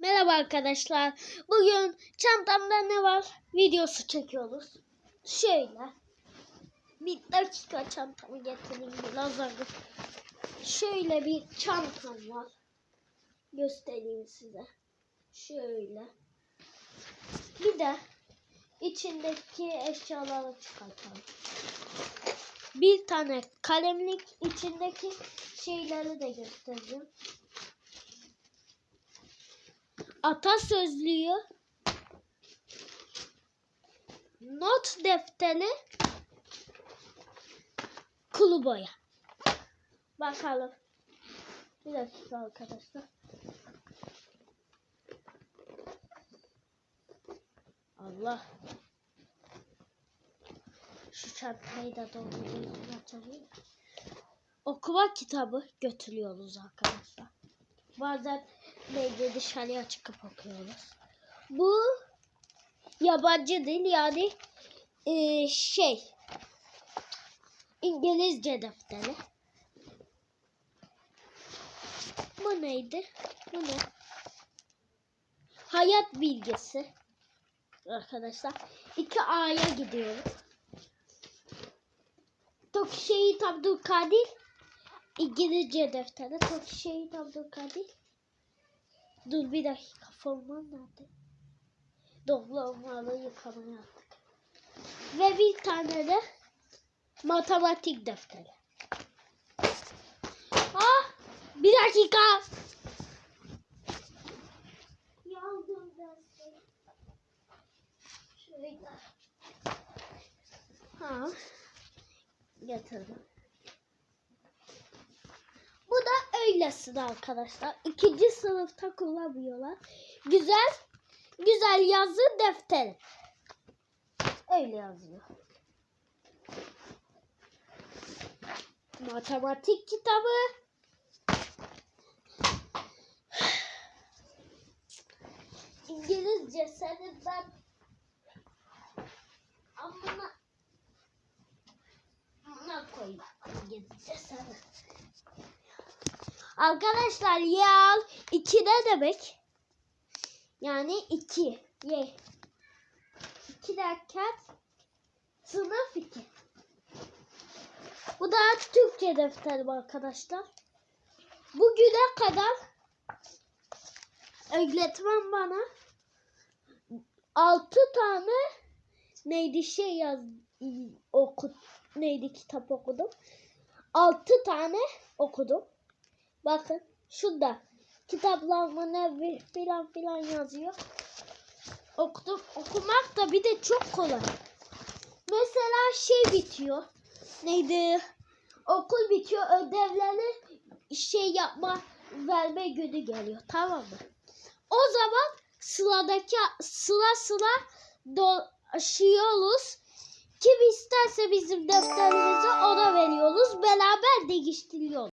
Merhaba arkadaşlar. Bugün çantamda ne var videosu çekiyoruz. Şöyle. Bir dakika çantamı getireyim biraz önce. Şöyle bir çantam var. Göstereyim size. Şöyle. Bir de içindeki eşyaları çıkartalım. Bir tane kalemlik içindeki şeyleri de göstereceğim. Atasözlüğü, not defteri, kulu. Bakalım. Bir dakika arkadaşlar. Allah. Şu çantayı da açalım. Okuma kitabı götürüyoruz arkadaşlar. Bazen medya dışarıya çıkıp okuyoruz. Bu yabancı dil yani e, şey İngilizce defteri. Bu neydi? Bu ne? Hayat bilgisi. Arkadaşlar. 2A'ya gidiyoruz. Tok Şehit Abdülkadir İngilizce defteri. Tok Şehit Abdülkadir Dur bir dakika forman nerede? Dolmalı yıkama yaptık. Ve bir tane de matematik defteri. Ah! Bir dakika. Yandım dersi. Şöyle. Ha. Getirdim. Bu öylesine arkadaşlar. İkinci sınıfta kullanmıyorlar. Güzel, güzel yazı defteri. Öyle yazıyor. Matematik kitabı. İngilizce senin ben amına amına koyayım. İngilizce senin. Arkadaşlar yal 2 ne demek? Yani 2. Ye. 2 derken sınıf 2. Bu da Türkçe defterim arkadaşlar. Bugüne kadar öğretmen bana 6 tane neydi şey yaz okut neydi kitap okudum. 6 tane okudum. Bakın şurada kitaplarıma ne filan filan yazıyor. Okudum. Okumak da bir de çok kolay. Mesela şey bitiyor. Neydi? Okul bitiyor. Ödevleri şey yapma verme günü geliyor. Tamam mı? O zaman sıradaki sıra sıra dolaşıyoruz. Kim isterse bizim defterimizi ona veriyoruz. Beraber değiştiriyoruz.